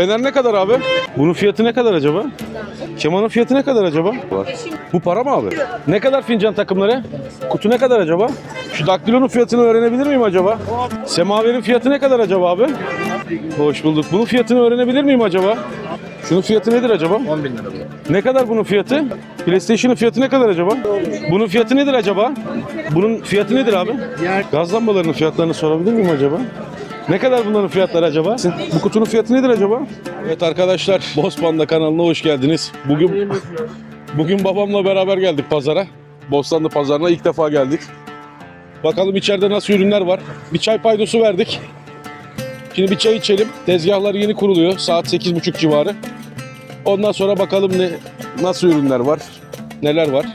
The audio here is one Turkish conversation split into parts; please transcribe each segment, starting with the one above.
Fener ne kadar abi? Bunun fiyatı ne kadar acaba? Kemanın fiyatı ne kadar acaba? Bu para mı abi? Ne kadar fincan takımları? Kutu ne kadar acaba? Şu daktilonun fiyatını öğrenebilir miyim acaba? Semaverin fiyatı ne kadar acaba abi? Hoş bulduk. Bunun fiyatını öğrenebilir miyim acaba? Şunun fiyatı nedir acaba? 10 bin lira. Ne kadar bunun fiyatı? PlayStation'ın fiyatı ne kadar acaba? Bunun fiyatı nedir acaba? Bunun fiyatı nedir abi? Gaz lambalarının fiyatlarını sorabilir miyim acaba? Ne kadar bunların fiyatları acaba? Bu kutunun fiyatı nedir acaba? Evet arkadaşlar, Boz Panda kanalına hoş geldiniz. Bugün bugün babamla beraber geldik pazara. Bostanlı pazarına ilk defa geldik. Bakalım içeride nasıl ürünler var. Bir çay paydosu verdik. Şimdi bir çay içelim. Tezgahlar yeni kuruluyor. Saat 8.30 civarı. Ondan sonra bakalım ne nasıl ürünler var, neler var.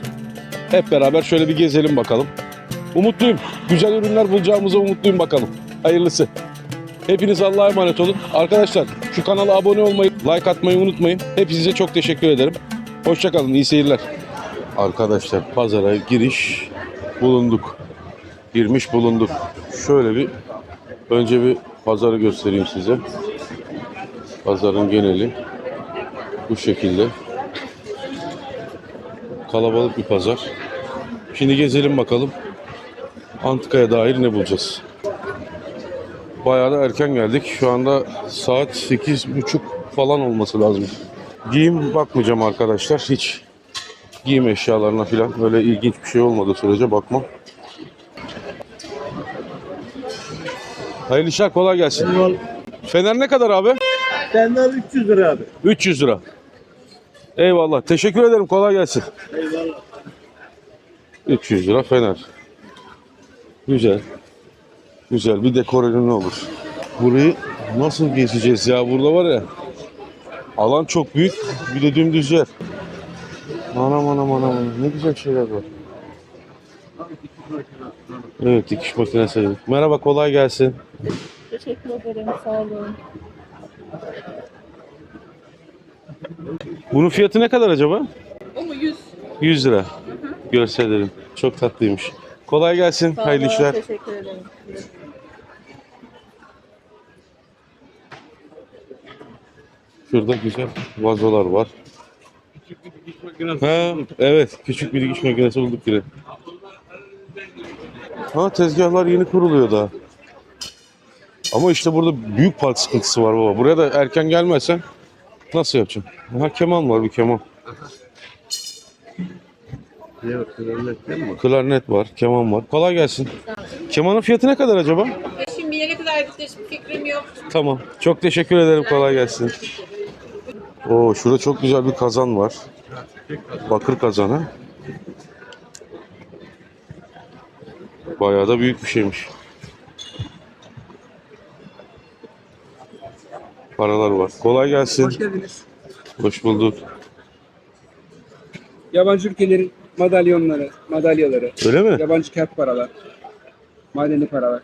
Hep beraber şöyle bir gezelim bakalım. Umutluyum. Güzel ürünler bulacağımıza umutluyum bakalım. Hayırlısı. Hepiniz Allah'a emanet olun. Arkadaşlar şu kanala abone olmayı, like atmayı unutmayın. Hepinize çok teşekkür ederim. Hoşçakalın, iyi seyirler. Arkadaşlar pazara giriş bulunduk. Girmiş bulunduk. Şöyle bir önce bir pazarı göstereyim size. Pazarın geneli bu şekilde. Kalabalık bir pazar. Şimdi gezelim bakalım. Antika'ya dair ne bulacağız? Bayağı da erken geldik. Şu anda saat 8.30 falan olması lazım. Giyim bakmayacağım arkadaşlar. Hiç giyim eşyalarına falan öyle ilginç bir şey olmadığı sürece bakmam. Hayırlı işler kolay gelsin. Fener ne kadar abi? Senden 300 lira abi. 300 lira. Eyvallah. Teşekkür ederim. Kolay gelsin. Eyvallah. 300 lira fener. Güzel. Güzel. Bir dekor ürünü olur. Burayı nasıl gezeceğiz ya? Burada var ya. Alan çok büyük. Bir de dümdüz yer. Anam anam anam. Ne güzel şeyler var. Evet dikiş makinesi. Merhaba kolay gelsin. Teşekkür ederim, sağ olun. Bunun fiyatı ne kadar acaba? O mu 100? 100 lira. Görsellerim. Çok tatlıymış. Kolay gelsin. Sağ Hayırlı olun, işler. Teşekkür ederim. Şurada güzel vazolar var. Ha, evet. Küçük bir dikiş makinesi bulduk yine. Ha tezgahlar yeni kuruluyor daha. Ama işte burada büyük park sıkıntısı var baba. Buraya da erken gelmezsen nasıl yapacaksın? Ha keman var bir keman. Klarnet var, keman var. Kolay gelsin. Kemanın fiyatı ne kadar acaba? Şimdi bir yere kadar gitti, fikrim yok. Tamam. Çok teşekkür ederim. Kolay gelsin. Oo, şurada çok güzel bir kazan var. Bakır kazanı. Bayağı da büyük bir şeymiş. Paralar var. Kolay gelsin. Hoş geldiniz. Hoş bulduk. Yabancı ülkelerin madalyonları, madalyaları, Öyle mi? yabancı kağıt paralar, madeni paralar.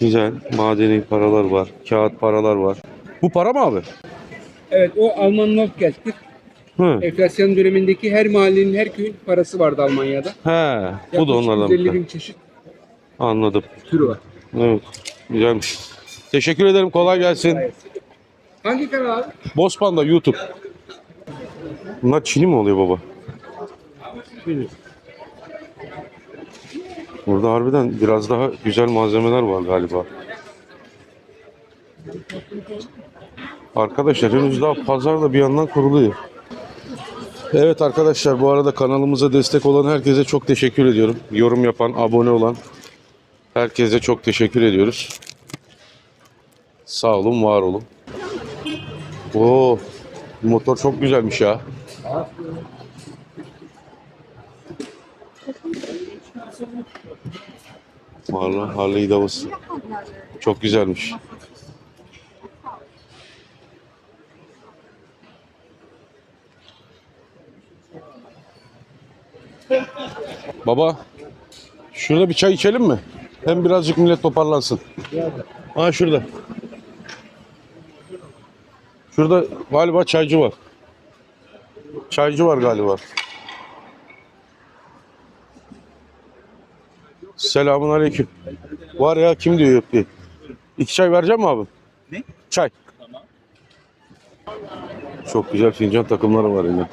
Güzel. Madeni paralar var. Kağıt paralar var. Bu para mı abi? Evet o Alman Notgeld'tir. Hı. Enflasyon dönemindeki her mahallenin, her köyün parası vardı Almanya'da. He. Bu da onlardan. 150 bir bin çeşit. Anladım. türü var. Evet. Güzelmiş. Teşekkür ederim. Kolay gelsin. Hangi kanal abi? Bospanda YouTube. Bunlar çini mi oluyor baba? Burada harbiden biraz daha güzel malzemeler var galiba. Arkadaşlar henüz daha pazar da bir yandan kuruluyor. Evet arkadaşlar bu arada kanalımıza destek olan herkese çok teşekkür ediyorum. Yorum yapan, abone olan herkese çok teşekkür ediyoruz. Sağ olun, var olun. Oo, motor çok güzelmiş ya. Vallahi Harley Davidson. Çok güzelmiş. Baba, şurada bir çay içelim mi? Hem birazcık millet toparlansın. Ha şurada. Şurada galiba çaycı var. Çaycı var galiba. Selamun aleyküm. Var ya kim diyor yok diye. İki çay vereceğim mi abi? Ne? Çay. Çok güzel fincan takımları var yine.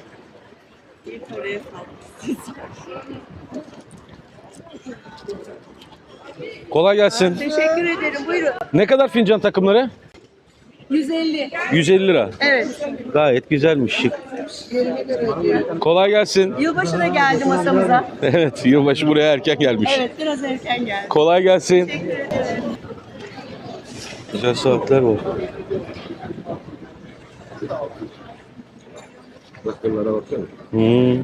Kolay gelsin. Teşekkür ederim. Buyurun. Ne kadar fincan takımları? 150. 150 lira. Evet. Gayet güzelmiş. Şık. Kolay gelsin. Yılbaşına geldi masamıza. Evet, yılbaşı buraya erken gelmiş. Evet biraz erken geldi. Kolay gelsin. Güzel saatler var. Bakırlara baksana. Hmm.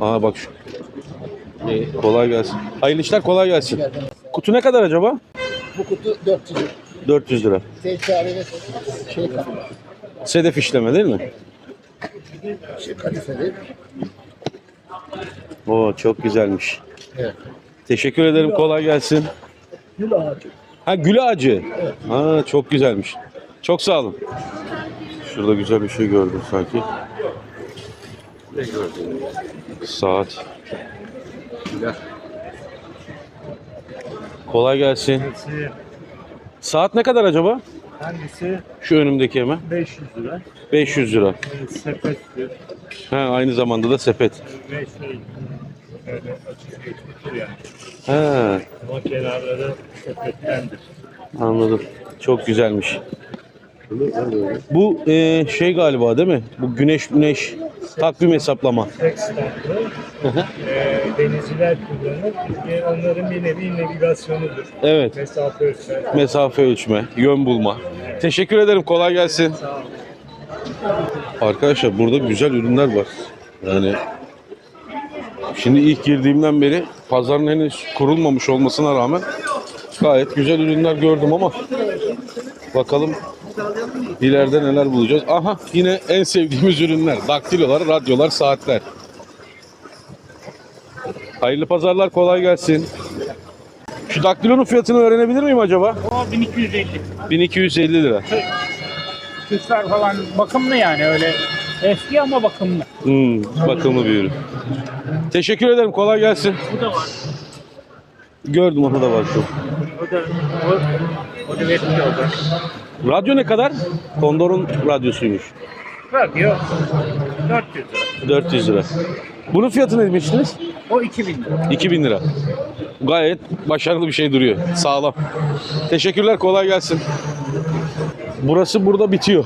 Aa bak şu. Kolay gelsin. Hayırlı işler kolay gelsin. Kutu ne kadar acaba? Bu kutu 400 lira. 400 lira. Tekrar ve şey kalıyor. Sedef işleme değil mi? Şey kadifeli. Oo çok güzelmiş. Evet. Teşekkür ederim. Kolay gelsin. Gül ağacı. Ha gül ağacı. Ha çok güzelmiş. Çok sağ olun. Şurada güzel bir şey gördüm sanki. Ne gördün? Saat. Kolay gelsin. Saat ne kadar acaba? Hangisi? Şu önümdeki hemen. 500 lira. 500 lira. Sepettir. Ha aynı zamanda da sepet. Ve şey, böyle açık geçmiştir yani. Ha Ama kenarları sepettendir. anladım. Çok güzelmiş. Bu e, şey galiba değil mi? Bu güneş güneş takvim hesaplama. Tek standlı. Ee, denizciler kullanır. Ee, onların bir nevi navigasyonudur. Evet. Mesafe ölçer. Mesafe ölçme, yön bulma. Teşekkür ederim. Kolay gelsin. Arkadaşlar burada güzel ürünler var. Yani şimdi ilk girdiğimden beri pazarın henüz kurulmamış olmasına rağmen gayet güzel ürünler gördüm ama bakalım ileride neler bulacağız. Aha yine en sevdiğimiz ürünler. Daktilolar, radyolar, saatler. Hayırlı pazarlar kolay gelsin. Şu daktilonun fiyatını öğrenebilir miyim acaba? O 1250. 1250 lira. Tuşlar falan bakımlı yani öyle eski ama bakımlı. Hmm, bakımlı bir ürün. Teşekkür ederim. Kolay gelsin. Bu da var. Gördüm onu da var şu. O da o, o da verimli olacak. Radyo ne kadar? Kondor'un radyosuymuş. Radyo 400 lira. 400 lira. Bunun fiyatı ne demiştiniz? O 2000 lira. 2000 lira. Gayet başarılı bir şey duruyor. Sağlam. Teşekkürler. Kolay gelsin. Burası burada bitiyor.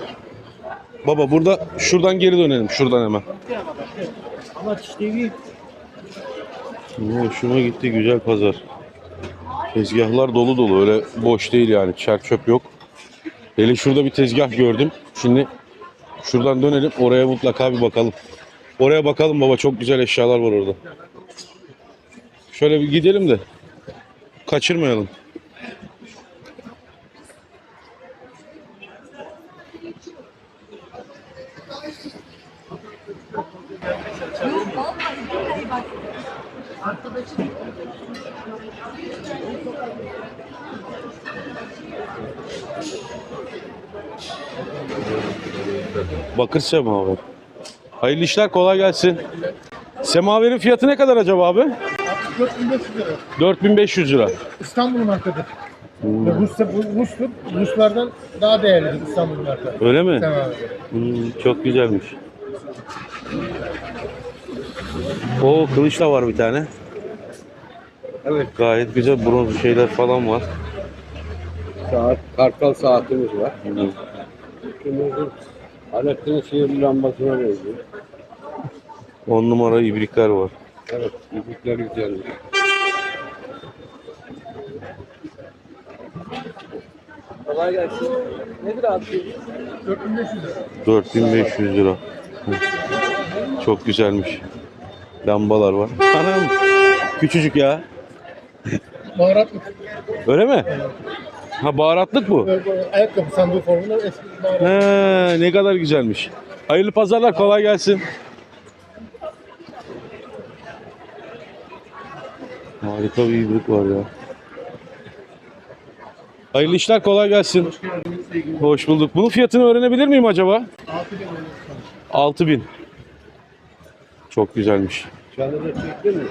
Baba burada şuradan geri dönelim. Şuradan hemen. Ama işte Hoşuma gitti güzel pazar. Tezgahlar dolu dolu öyle boş değil yani çer çöp yok. Hele şurada bir tezgah gördüm. Şimdi şuradan dönelim oraya mutlaka bir bakalım. Oraya bakalım baba çok güzel eşyalar var orada. Şöyle bir gidelim de kaçırmayalım. Bakır semaver. Hayırlı işler kolay gelsin. Semaverin fiyatı ne kadar acaba abi? 4500 lira. 4500 lira. İstanbul markadır. Ve Rus, Rus'tur. Ruslardan daha değerlidir İstanbul marka. Öyle mi? Abi. Hmm, çok güzelmiş. O kılıç da var bir tane. Evet. Gayet güzel bronz şeyler falan var. Saat, kartal saatimiz var. Hmm. Alettin sihirli lambasına benziyor. 10 numara ibrikler var. Evet, ibrikler güzel. Kolay gelsin. Nedir abi? 4500 lira. 4500 lira. Çok güzelmiş. Lambalar var. Anam. Küçücük ya. Baharatlık. Öyle mi? Ha baharatlık bu. Ayakkabı sandığı formunda eski baharat. He, ne kadar güzelmiş. Hayırlı pazarlar kolay gelsin. Harika bir ibrik var ya. Hayırlı işler kolay gelsin. Hoş bulduk. Bunun fiyatını öğrenebilir miyim acaba? 6000. Çok güzelmiş. Çantada çekti mi?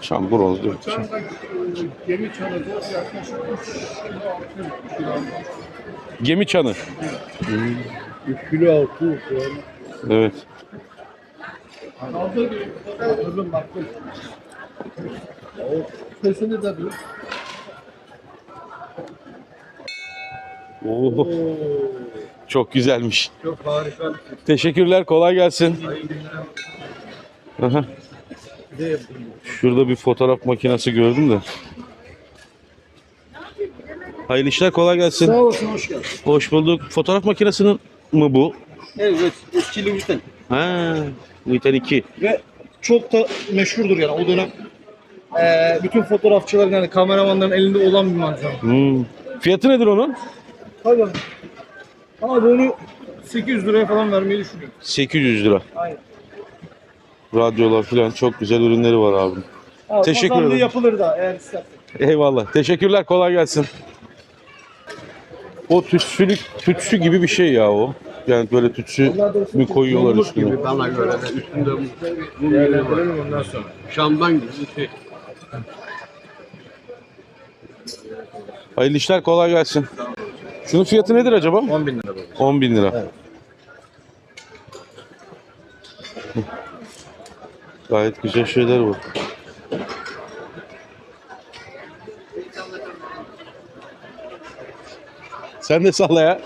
Çam bronz. Gemi yaklaşık 3 kilo 6 kilo. Gemi çanı. 3 kilo 6 Evet. Baktım. Sesini de dur. Oo. Çok güzelmiş. Çok harika. Teşekkürler. Kolay gelsin. Aha. Şurada bir fotoğraf makinesi gördüm de. Hayırlı işler kolay gelsin. olasın, hoş geldin. Hoş bulduk. Fotoğraf makinesinin mi bu? Evet, eski Louis'ten. Ha, Niten 2. Ve çok da meşhurdur yani o dönem. Ee, bütün fotoğrafçıların yani kameramanların elinde olan bir malzeme. Hmm. Fiyatı nedir onun? Tabii. Ama bunu 800 liraya falan vermeyi düşünüyorum. 800 lira. Aynen. Radyolar falan çok güzel ürünleri var abi. Ha, Teşekkür pazarlığı ederim. yapılır da eğer istersen. Eyvallah. Teşekkürler. Kolay gelsin. O tütsülük, tütsü gibi bir şey ya o. Yani böyle tütsü mü koyuyorlar üstüne? Bana göre de üstünde mum Değerlendirelim ondan sonra. Şamdan gibi bir şey. Hayırlı işler kolay gelsin. Şunun fiyatı nedir acaba? 10 bin lira böyle. 10 bin lira. Gayet güzel şeyler var. Sen de salla ya.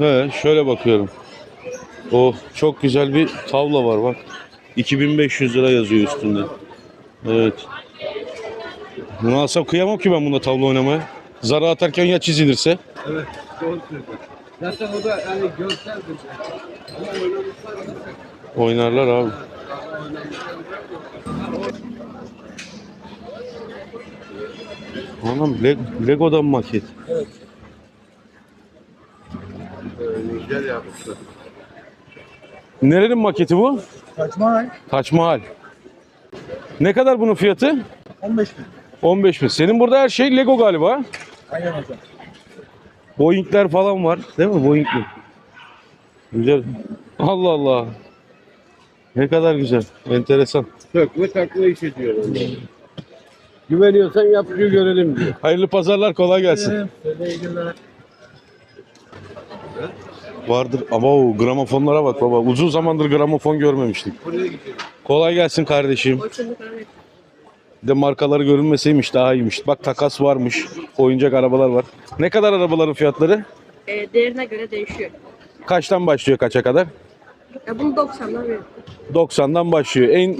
Evet, şöyle bakıyorum. O çok güzel bir tavla var bak. 2500 lira yazıyor üstünde. Evet. Bunu alsam kıyamam ki ben bunda tavla oynamaya. Zara atarken ya çizilirse. Evet, doğru söylüyorsun. Zaten o da yani görseldir. Oynarlar abi. Anam Le- Lego'dan maket. Güzel yapmışlar. Nerenin maketi bu? Kaçma Taç Mahal. Ne kadar bunun fiyatı? 15 bin. 15 bin. Senin burada her şey Lego galiba. Aynen hocam. Boeing'ler falan var. Değil mi? Boeing'li. Güzel. Allah Allah. Ne kadar güzel. Enteresan. Sökme takma iş ediyor. Güveniyorsan yapıcı görelim diyor. Hayırlı pazarlar. Kolay gelsin. Vardır ama o gramofonlara bak baba. Uzun zamandır gramofon görmemiştik. Kolay gelsin kardeşim. Bir de markaları görünmeseymiş daha iyiymiş. Bak takas varmış. Oyuncak arabalar var. Ne kadar arabaların fiyatları? E, değerine göre değişiyor. Kaçtan başlıyor kaça kadar? Ya bunu 90'dan veriyorum. 90'dan başlıyor. En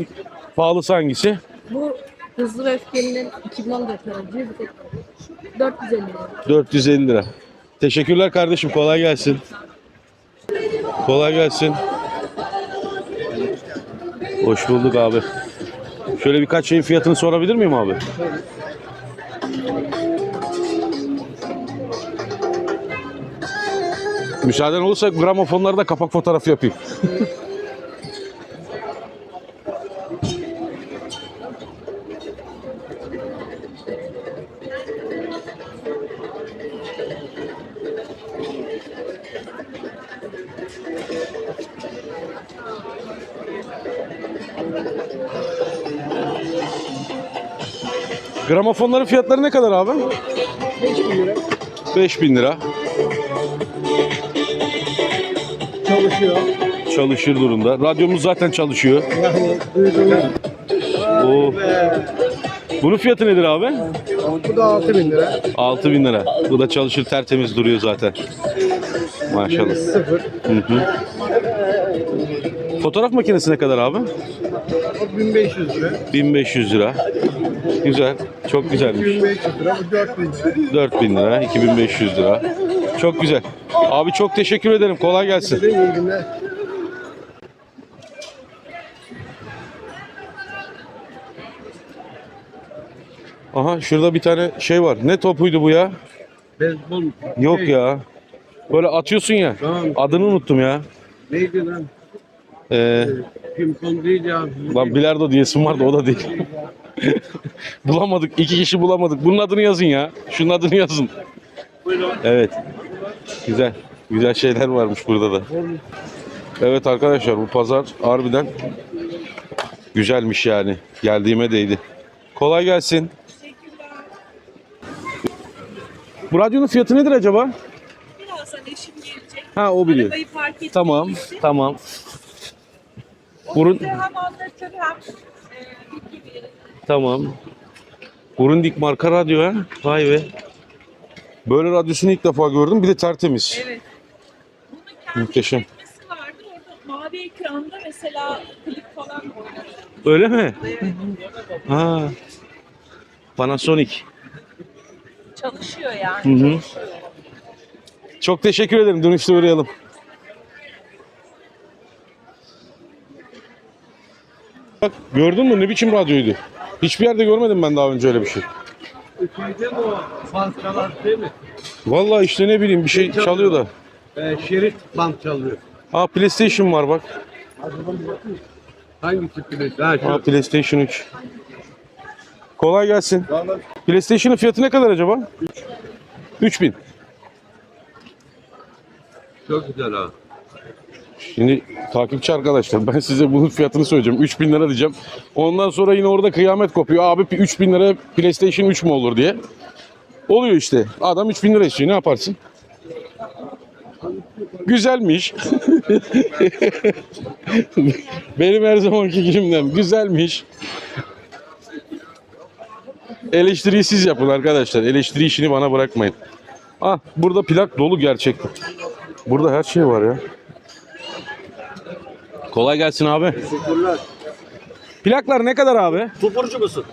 pahalısı hangisi? Bu Hızlı ve Öfkeli'nin 2014 aracı bir tek 450 lira. 450 lira. Teşekkürler kardeşim. Kolay gelsin. Kolay gelsin. Hoş bulduk abi. Şöyle birkaç şeyin fiyatını sorabilir miyim abi? Müsaaden olursa gramofonlarda kapak fotoğrafı yapayım. Gramofonların fiyatları ne kadar abi? 5000 lira. 5000 lira. Çalışıyor. Çalışır durumda. Radyomuz zaten çalışıyor. Yani. Oo. Bunun fiyatı nedir abi? Bu da 6000 lira. 6000 lira. Bu da çalışır tertemiz duruyor zaten. Maşallah. Sıfır. Hı hı. Fotoğraf makinesi ne kadar abi? O 1500 lira. 1500 lira. Güzel. Çok güzelmiş. 1500 lira. Bu 4000 lira. 4000 lira, 2500 lira. Çok güzel. Abi çok teşekkür ederim. Kolay gelsin. İyi günler. Aha şurada bir tane şey var. Ne topuydu bu ya? Beyzbol Yok ya. Böyle atıyorsun ya. Tamam. Adını unuttum ya. neydi lan? Ee, Pimpon değil ya. lan bilardo diyesim vardı o da değil. bulamadık. iki kişi bulamadık. Bunun adını yazın ya. Şunun adını yazın. Evet. Güzel. Güzel şeyler varmış burada da. Evet arkadaşlar bu pazar harbiden güzelmiş yani. Geldiğime değdi. Kolay gelsin. Bu radyonun fiyatı nedir acaba? Birazdan eşim gelecek. Ha o biliyor. Arabayı park etmek Tamam, için. tamam. O Burun- hem anlatır hem e, bilgi. Tamam. Grundig marka radyo ha. Vay be. Böyle radyosunu ilk defa gördüm. Bir de tertemiz. Evet. Bunun kendi Muhteşem. Orada mavi ekranda mesela klip falan oynar. Öyle mi? Ha. Panasonic. Çalışıyor yani. Hı hı. Çalışıyor. Çok teşekkür ederim. Dönüşte uğrayalım. Bak gördün mü ne biçim radyoydu? Hiçbir yerde görmedim ben daha önce öyle bir şey. Şeyde mi o? Fanskalar değil mi? Vallahi işte ne bileyim bir şey çalıyor da. Ee, şerit band çalıyor. Ha PlayStation var bak. Hangi tip bilet? Ha, şu. Ha PlayStation 3. Kolay gelsin. PlayStation'ın fiyatı ne kadar acaba? 3000. Çok güzel ha. Şimdi takipçi arkadaşlar ben size bunun fiyatını söyleyeceğim. 3000 lira diyeceğim. Ondan sonra yine orada kıyamet kopuyor. Abi 3000 lira PlayStation 3 mü olur diye. Oluyor işte. Adam 3000 lira istiyor. Ne yaparsın? Güzelmiş. Benim her zamanki günümden güzelmiş. Eleştiriyi siz yapın arkadaşlar. Eleştiri işini bana bırakmayın. Ah burada plak dolu gerçekten. Burada her şey var ya. Kolay gelsin abi. Teşekkürler. Plaklar ne kadar abi? Topurcu musun?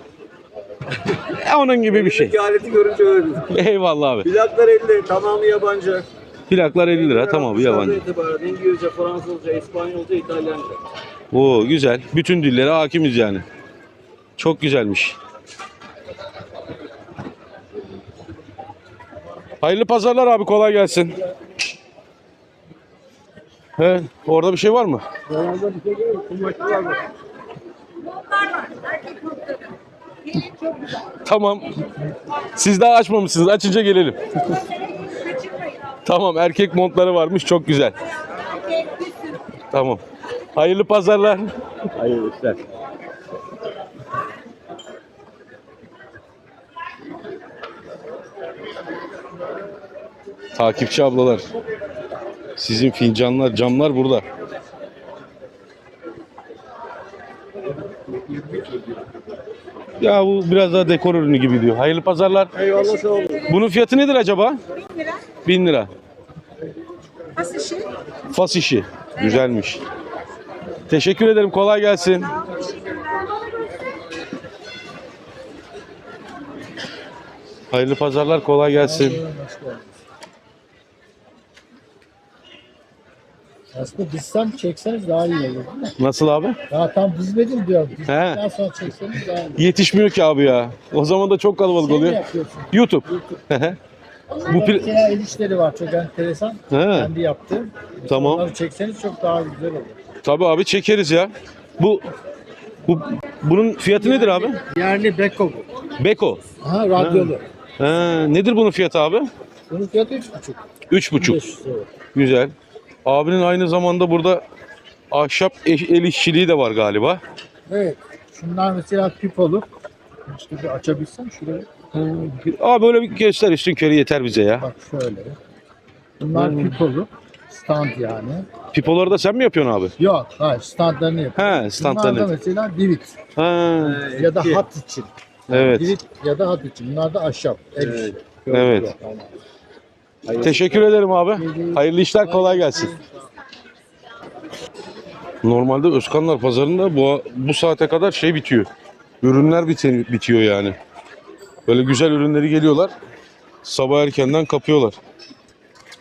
E, onun gibi bir şey. Peki aleti görünce öyle. Eyvallah abi. Plaklar 50, tamamı yabancı. Plaklar 50 lira tamam Kuşlardan yabancı. itibaren İngilizce, Fransızca, İspanyolca, İtalyanca. Oo güzel. Bütün dillere hakimiz yani. Çok güzelmiş. Hayırlı pazarlar abi kolay gelsin. He, orada bir şey var mı? Tamam. Siz daha açmamışsınız. Açınca gelelim. tamam erkek montları varmış çok güzel. Tamam. Hayırlı pazarlar. Hayırlı işler. Takipçi ablalar. Sizin fincanlar, camlar burada. Ya bu biraz daha dekor ürünü gibi diyor. Hayırlı pazarlar. Eyvallah sağ olun. Bunun fiyatı nedir acaba? 1000 lira. 1000 lira. Nasıl şey? Fas işi. Güzelmiş. Teşekkür ederim. Kolay gelsin. Hayırlı pazarlar. Kolay gelsin. Aslında dizsem çekseniz daha iyi olur değil mi? Nasıl abi? Daha tam dizmedim diyorum. Dizdikten sonra çekseniz daha iyi. Yetişmiyor ki abi ya. O zaman da çok kalabalık Şey mi oluyor. yapıyorsun? YouTube. Bu pil- Mesela el işleri var çok enteresan. He. Kendi. Mesela Tamam. Onları çekseniz çok daha güzel olur. Tabii abi çekeriz ya. Bu bu bunun fiyatı nedir abi? Yerli Beko bu. Beko. Aha radyolu. Ha, nedir bunun fiyatı abi? Bunun fiyatı 3,5. Üç buçuk. 500 evet. Güzel. Abinin aynı zamanda burada ahşap el işçiliği de var galiba. Evet. Şunlar mesela pipolu. İşte bir açabilsem şurayı. Abi böyle bir göster üstün körü yeter bize ya. Bak şöyle. Bunlar Hmm. pipolu. Stand yani. Pipoları da sen mi yapıyorsun abi? Yok hayır standlarını yapıyorum. He standlarını. Bunlar da mesela divit Ha, ya da hat için. evet. Divit ya da hat için. Bunlar da ahşap. El işi. Evet. Teşekkür ederim abi. Hayırlı işler kolay gelsin. Normalde Özkanlar pazarında bu bu saate kadar şey bitiyor. Ürünler bite- bitiyor yani. Böyle güzel ürünleri geliyorlar. Sabah erkenden kapıyorlar.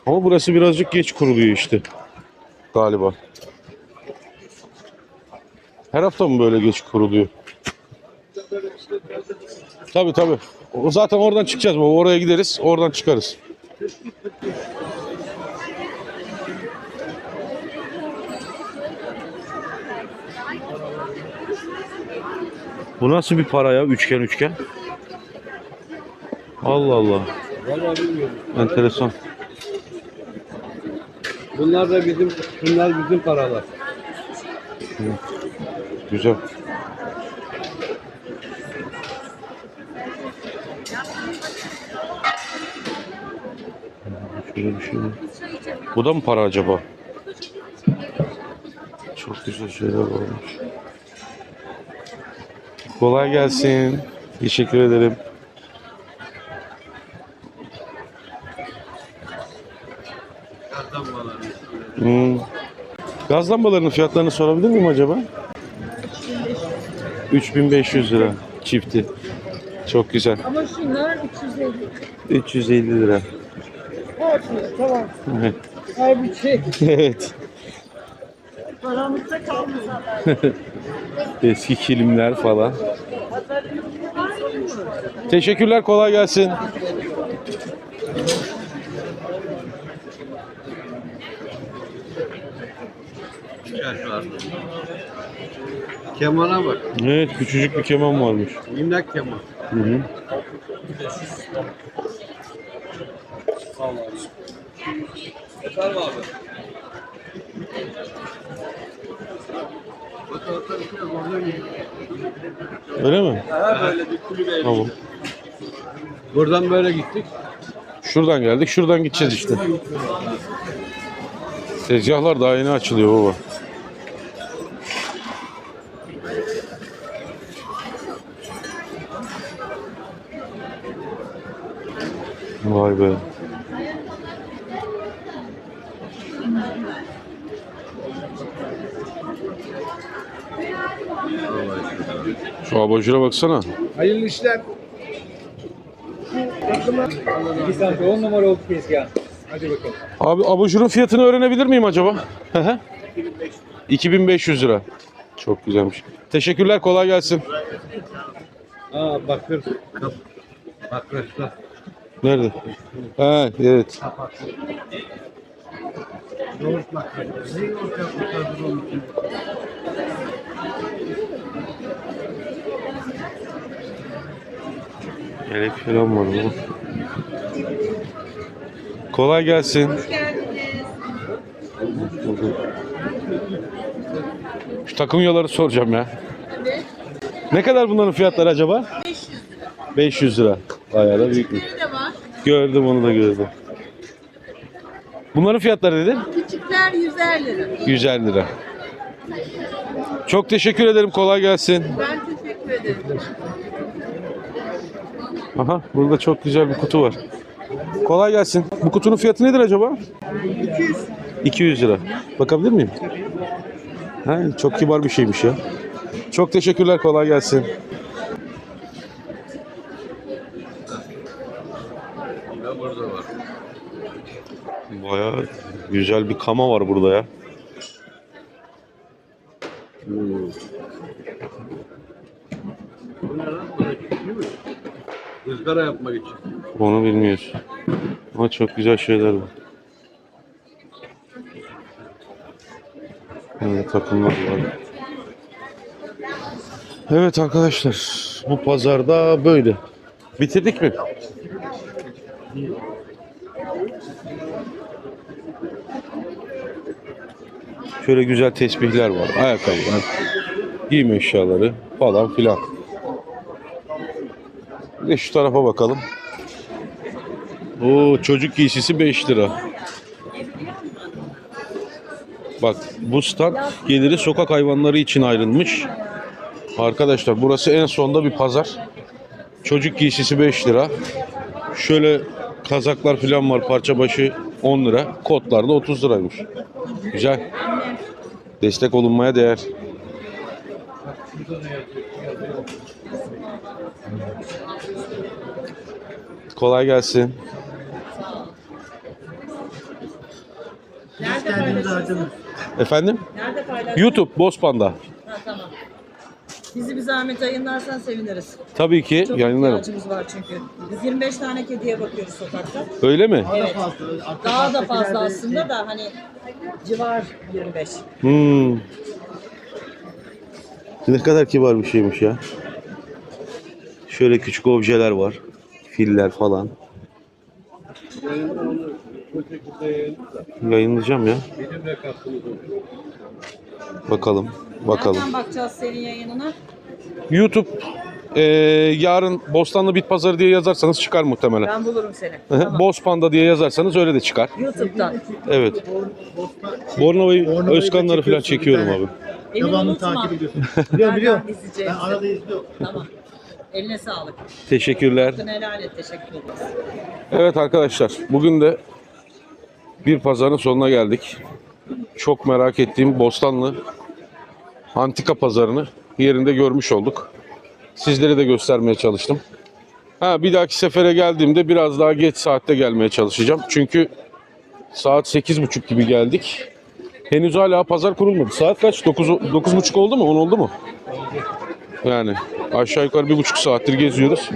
Ama burası birazcık geç kuruluyor işte. Galiba. Her hafta mı böyle geç kuruluyor? Tabii tabii. O zaten oradan çıkacağız baba. Oraya gideriz. Oradan çıkarız. Bu nasıl bir para ya? Üçgen üçgen. Allah Allah. Vallahi bilmiyorum. Enteresan. Bunlar da bizim, bunlar bizim paralar. Güzel. Şöyle bir şey. Bu da mı para acaba? Çok güzel şeyler varmış. Kolay gelsin. Teşekkür ederim. Hmm. Gaz lambalarının fiyatlarını sorabilir miyim acaba? 3500 lira çifti. Çok güzel. Ama şunlar 350. 350 lira. Tamam. Evet. Halbuki evet. paramızda kalmasa. Eski kilimler falan. Teşekkürler kolay gelsin. Kemana bak. Evet küçücük bir keman varmış. Minnak keman. Hı hı. Efendim abi. Orta bir kere oradan gidiyor. Öyle mi? Ha böyle bir kulübe. Tamam. Buradan böyle gittik. Şuradan geldik şuradan gideceğiz işte. Tezgahlar daha yeni açılıyor baba. Vay be. Şu abajura baksana. Hayırlı işler. Bir sanki 10 numara oldu tezgah. Hadi bakalım. Abi abajurun fiyatını öğrenebilir miyim acaba? Hı hı. 2500 lira. Çok güzelmiş. Teşekkürler kolay gelsin. Aa bakır. Bakırçlar. Nerede? Ha evet. Yoğurt bakır. Ne yoğurt yapmışlar onun için? Yelek falan var bu. Kolay gelsin. Şu takım yolları soracağım ya. Ne kadar bunların fiyatları acaba? 500 lira. 500 lira. Bayağı da büyükmüş. Küçükleri de var. Gördüm onu da gördüm. Bunların fiyatları nedir? Küçükler 150 lira. 150 lira. Çok teşekkür ederim. Kolay gelsin. Ben teşekkür ederim. Aha burada çok güzel bir kutu var. Kolay gelsin. Bu kutunun fiyatı nedir acaba? 200. 200 lira. Bakabilir miyim? Ha, çok kibar bir şeymiş ya. Çok teşekkürler. Kolay gelsin. Burada var. Bayağı güzel bir kama var burada ya. Bu ne lan? Böyle değil mi? Izgara yapmak için. Onu bilmiyoruz. Ama çok güzel şeyler var. Böyle takımlar var. Evet arkadaşlar. Bu pazarda böyle. Bitirdik mi? Şöyle güzel tesbihler var. Ayakkabılar. Giyim eşyaları falan filan. Bir de şu tarafa bakalım. Oo çocuk giysisi 5 lira. Bak bu stand geliri sokak hayvanları için ayrılmış. Arkadaşlar burası en sonda bir pazar. Çocuk giysisi 5 lira. Şöyle kazaklar falan var parça başı 10 lira. Kotlar da 30 liraymış. Güzel. Destek olunmaya değer. Kolay gelsin. Nerede paylaşıyorsun? Efendim? Nerede paylaşıyorsun? YouTube Bospan'da. Ha, tamam. Bizi bir zahmet yayınlarsan seviniriz. Tabii ki Çok yayınlarım. ihtiyacımız var çünkü. Biz 25 tane kediye bakıyoruz sokakta. Öyle mi? Evet. Daha da fazla aslında da hani civar 25. Hmm. Ne kadar kibar bir şeymiş ya. Şöyle küçük objeler var. Filler falan. Yayınlayacağım ya. Bakalım. Bakalım. Nereden bakacağız senin yayınına? YouTube eee, yarın Bostanlı Bit Pazarı diye yazarsanız çıkar muhtemelen. Ben bulurum seni. Boz Panda diye yazarsanız öyle de çıkar. YouTube'dan. Evet. Bornova'yı, da Özkanları falan çekiyorum abi. Beni Devamlı unutma. takip ediyorsun. Biliyorum biliyorum. Nereden izleyeceğiz? Ben arada izliyorum. Tamam. Eline sağlık. Teşekkürler. Hakkını helal et. Teşekkür ederiz. Evet arkadaşlar bugün de bir pazarın sonuna geldik. Çok merak ettiğim Bostanlı antika pazarını yerinde görmüş olduk. Sizlere de göstermeye çalıştım. Ha bir dahaki sefere geldiğimde biraz daha geç saatte gelmeye çalışacağım. Çünkü saat 8.30 gibi geldik. Henüz hala pazar kurulmadı. Saat kaç? 9 9.30 oldu mu? 10 oldu mu? Yani aşağı yukarı bir buçuk saattir geziyoruz.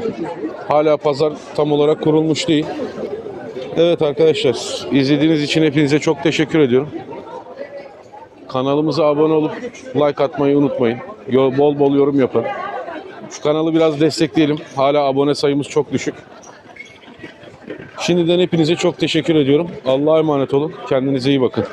Hala pazar tam olarak kurulmuş değil. Evet arkadaşlar, izlediğiniz için hepinize çok teşekkür ediyorum. Kanalımıza abone olup like atmayı unutmayın. Bol bol yorum yapın. Şu kanalı biraz destekleyelim. Hala abone sayımız çok düşük. Şimdiden hepinize çok teşekkür ediyorum. Allah'a emanet olun. Kendinize iyi bakın.